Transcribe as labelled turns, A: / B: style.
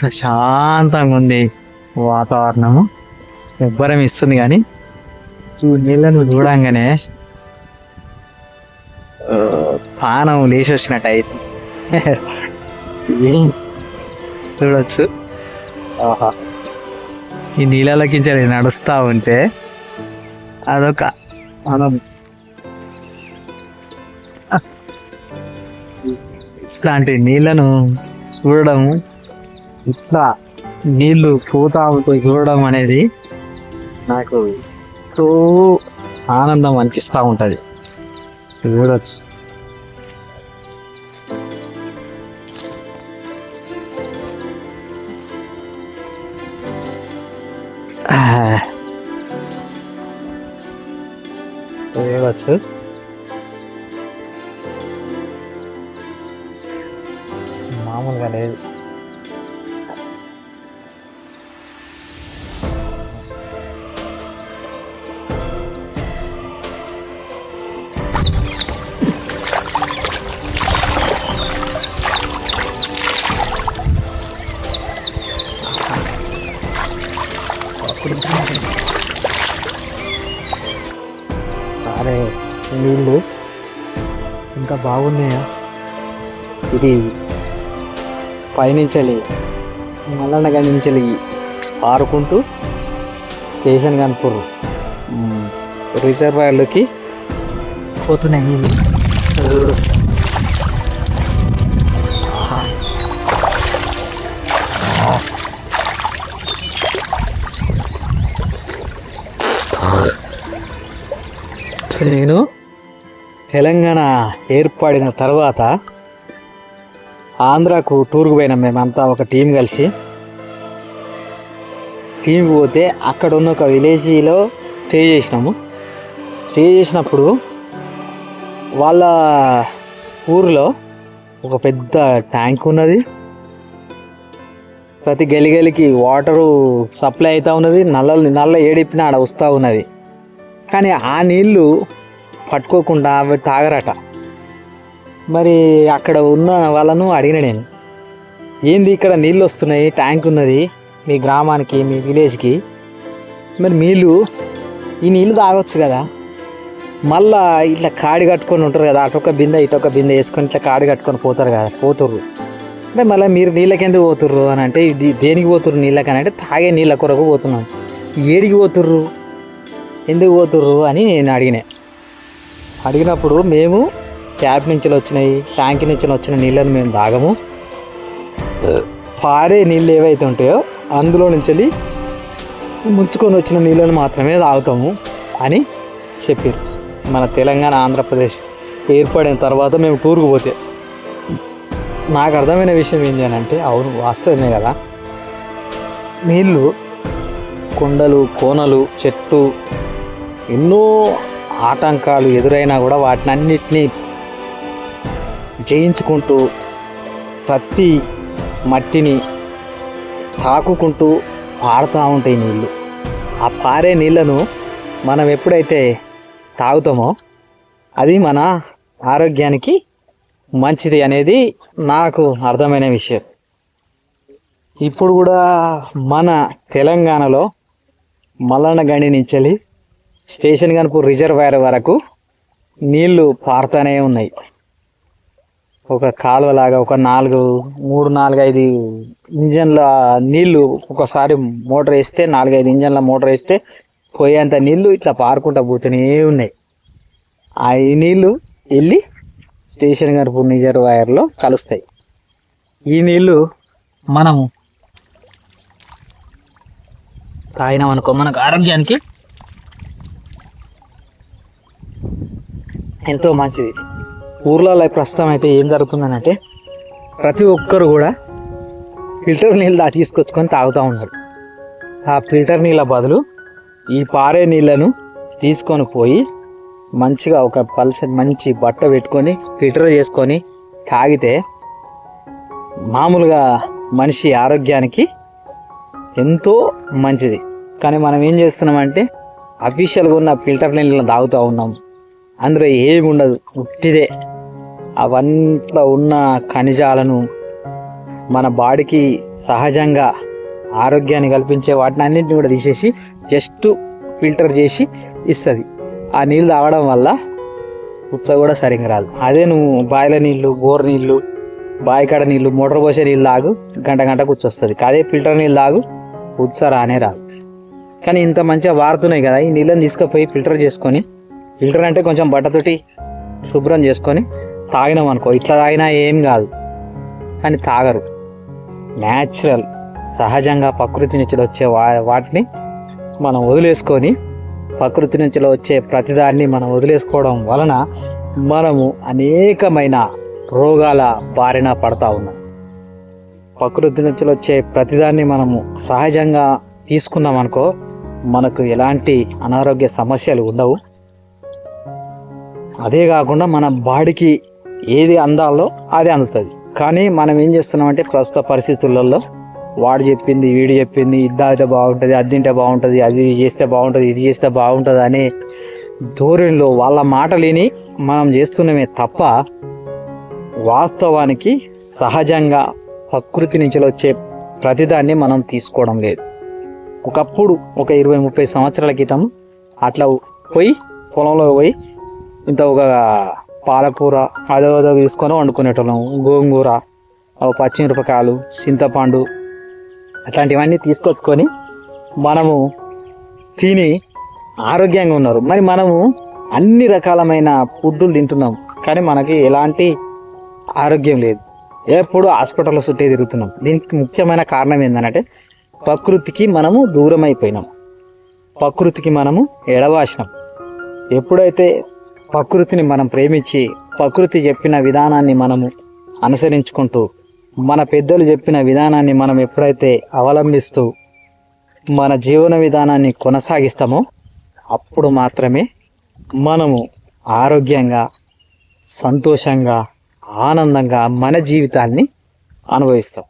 A: ప్రశాంతంగా ఉంది వాతావరణము. ఎవ్వరం ఇస్తుంది కానీ చూ నీళ్ళను చూడంగానే పానం లేచి వచ్చినట్టు అయితే చూడొచ్చు. ఆహా. ఈ నీళ్ళలోకి నడుస్తూ ఉంటే అదొక మనం ఇట్లాంటి నీళ్ళను చూడడం ఇట్లా నీళ్ళు పోతా ఉంటూ చూడడం అనేది నాకు ఎంతో ఆనందం అనిపిస్తూ ఉంటుంది. చూడచ్చు. చూడచ్చు. మామూలుగా లేదు. అరే నీళ్ళు ఇంకా బాగున్నాయా? ఇది పైనుంచలి మల్లన్న గడి నుంచి పారుకుంటూ స్టేషన్ కనుపుర్రు రిజర్వాయర్లోకి పోతున్నాయి నీళ్ళు. నేను తెలంగాణ ఏర్పడిన తర్వాత ఆంధ్రాకు టూర్కి పోయినాం మేమంతా ఒక టీం కలిసి. టీం పోతే అక్కడ ఉన్న ఒక విలేజ్లో స్టే చేసినాము. స్టే చేసినప్పుడు వాళ్ళ ఊరిలో ఒక పెద్ద ట్యాంక్ ఉన్నది. ప్రతి గలి గలికి వాటరు సప్లై అవుతూ ఉన్నది. నల్ల నల్ల ఏడిపిన ఆడ వస్తూ ఉన్నది. కానీ ఆ నీళ్ళు పట్టుకోకుండా అవి తాగరట. మరి అక్కడ ఉన్న వాళ్ళను అడిగిన నేను ఏంది ఇక్కడ నీళ్ళు వస్తున్నాయి ట్యాంక్ ఉన్నది మీ గ్రామానికి మీ విలేజ్కి? మరి నీళ్ళు ఈ నీళ్ళు తాగొచ్చు కదా. మళ్ళా ఇట్లా కాడి కట్టుకొని ఉంటారు కదా అటొక బిందె ఇటొక బిందె వేసుకొని ఇట్లా కాడి కట్టుకొని పోతారు కదా పోతుర్రు. అంటే మళ్ళీ మీరు నీళ్ళకి ఎందుకు పోతుర్రు అని అంటే దేనికి పోతుర్రు నీళ్ళకి అని అంటే తాగే నీళ్ళ కొరకు పోతున్నాం. ఏడికి పోతుర్రు? ఎందుకు పోతుర్రు అని నేను అడిగిన. అడిగినప్పుడు మేము ట్యాప్ నుంచి వచ్చినాయి ట్యాంక్ నుంచి వచ్చిన నీళ్ళని మేము తాగము. పారే నీళ్ళు ఏవైతే ఉంటాయో అందులో నుంచి ముంచుకొని వచ్చిన నీళ్ళని మాత్రమే తాగుతాము అని చెప్పారు మన తెలంగాణ ఆంధ్రప్రదేశ్ ఏర్పడిన తర్వాత మేము టూర్కి పోతే. నాకు అర్థమైన విషయం ఏంటి అని అంటే అవును వాస్తవమే కదా. నీళ్ళు కొండలు కోనలు చెట్టు ఎన్నో ఆటంకాలు ఎదురైనా కూడా వాటిని అన్నిటినీ జయించుకుంటూ ప్రతి మట్టిని తాకుకుంటూ పారుతూ ఉంటాయి నీళ్ళు ఆ పారే నీళ్ళను మనం ఎప్పుడైతే తాగుతామో అది మన ఆరోగ్యానికి మంచిది అనేది నాకు అర్థమైన విషయం. ఇప్పుడు కూడా మన తెలంగాణలో మల్లన్న నుంచి నుంచి స్టేషన్ కనుపు రిజర్వాయర్ వరకు నీళ్ళు పారుతూనే ఉన్నాయి. ఒక కాలువలాగా ఒక నాలుగు మూడు నాలుగు ఐదు ఇంజన్ల నీళ్ళు ఒకసారి మోటార్ వేస్తే నాలుగైదు ఇంజన్ల మోటార్ వేస్తే పోయేంత నీళ్ళు ఇట్లా పారుకుంటా పోతూనే ఉన్నాయి. ఆ ఈ నీళ్ళు వెళ్ళి స్టేషన్ కనుపు రిజర్వాయర్లో కలుస్తాయి. ఈ నీళ్ళు మనము తాగినామనుకో మనకు ఆరోగ్యానికి ఎంతో మంచిది. ఊర్లలో ప్రస్తుతం అయితే ఏం జరుగుతుందనంటే ప్రతి ఒక్కరు కూడా ఫిల్టర్ నీళ్ళు దా తీసుకొచ్చుకొని తాగుతూ ఉన్నారు. ఆ ఫిల్టర్ నీళ్ళ బదులు ఈ పారే నీళ్ళను తీసుకొని పోయి మంచిగా ఒక పల్స మంచి బట్ట పెట్టుకొని ఫిల్టర్ చేసుకొని తాగితే మామూలుగా మనిషి ఆరోగ్యానికి ఎంతో మంచిది. కానీ మనం ఏం చేస్తున్నామంటే అఫీషియల్గా ఉన్న ఫిల్టర్ నీళ్ళని తాగుతూ ఉన్నాం. అందులో ఏమి ఉండదు ఉట్టిదే అవంట్లో ఉన్న ఖనిజాలను మన బాడీకి సహజంగా ఆరోగ్యాన్ని కల్పించే వాటిని అన్నింటిని కూడా తీసేసి జస్ట్ ఫిల్టర్ చేసి ఇస్తుంది. ఆ నీళ్ళు తాగడం వల్ల ఉత్స కూడా సరిగ్గా రాదు. అదే నువ్వు బాయిల నీళ్ళు బోర్ నీళ్ళు బావికాడ నీళ్ళు మోటార్ పోసే నీళ్ళు తాగు గంట గంట కూర్చొస్తుంది అదే ఫిల్టర్ నీళ్ళు తాగు ఉత్స రానే రాదు. కానీ ఇంత మంచిగా వారుతున్నాయి కదా ఈ నీళ్ళని తీసుకుపోయి ఫిల్టర్ చేసుకొని ఫిల్టర్ అంటే కొంచెం బట్టతోటి శుభ్రం చేసుకొని తాగినాం అనుకో. ఇట్లా తాగినా ఏం కాదు. కానీ తాగరు. న్యాచురల్ సహజంగా ప్రకృతి నుంచి వచ్చే వా వాటిని మనం వదిలేసుకొని ప్రకృతి నుంచి వచ్చే ప్రతిదాన్ని మనం వదిలేసుకోవడం వలన మనము అనేకమైన రోగాల బారిన పడతా ఉన్నాం. ప్రకృతి నుంచి వచ్చే ప్రతిదాన్ని మనము సహజంగా తీసుకున్నాం అనుకో మనకు ఎలాంటి అనారోగ్య సమస్యలు ఉండవు. అదే కాకుండా మన బాడీకి ఏది అందాలో అది అందుతుంది. కానీ మనం ఏం చేస్తున్నామంటే ప్రస్తుత పరిస్థితులలో వాడు చెప్పింది వీడు చెప్పింది ఇది తాగితే బాగుంటుంది అది తింటే బాగుంటుంది అది చేస్తే బాగుంటుంది ఇది చేస్తే బాగుంటుంది అనే ధోరణిలో వాళ్ళ మాట లేని మనం చేస్తున్నామే తప్ప వాస్తవానికి సహజంగా ప్రకృతి నుంచి వచ్చే ప్రతిదాన్ని మనం తీసుకోవడం లేదు. ఒకప్పుడు ఒక ఇరవై ముప్పై సంవత్సరాల క్రితం అట్లా పోయి పొలంలో పోయి ఇంత ఒక పాలకూర అదో అదో తీసుకొని వండుకునేటోళ్ళం. గోంగూర పచ్చిమిరపకాయలు చింతపండు అట్లాంటివన్నీ తీసుకొచ్చుకొని మనము తిని ఆరోగ్యంగా ఉన్నారు. మరి మనము అన్ని రకాలమైన ఫుడ్లు తింటున్నాం. కానీ మనకి ఎలాంటి ఆరోగ్యం లేదు. ఎప్పుడు హాస్పిటల్లో చుట్టే తిరుగుతున్నాం. దీనికి ముఖ్యమైన కారణం ఏంటంటే ప్రకృతికి మనము దూరం అయిపోయినాం ప్రకృతికి మనము ఎడవాసినాం ఎప్పుడైతే ప్రకృతిని మనం ప్రేమించి ప్రకృతి చెప్పిన విధానాన్ని మనము అనుసరించుకుంటూ మన పెద్దలు చెప్పిన విధానాన్ని మనం ఎప్పుడైతే అవలంబిస్తూ మన జీవన విధానాన్ని కొనసాగిస్తామో అప్పుడు మాత్రమే మనము ఆరోగ్యంగా సంతోషంగా ఆనందంగా మన జీవితాన్ని అనుభవిస్తాం.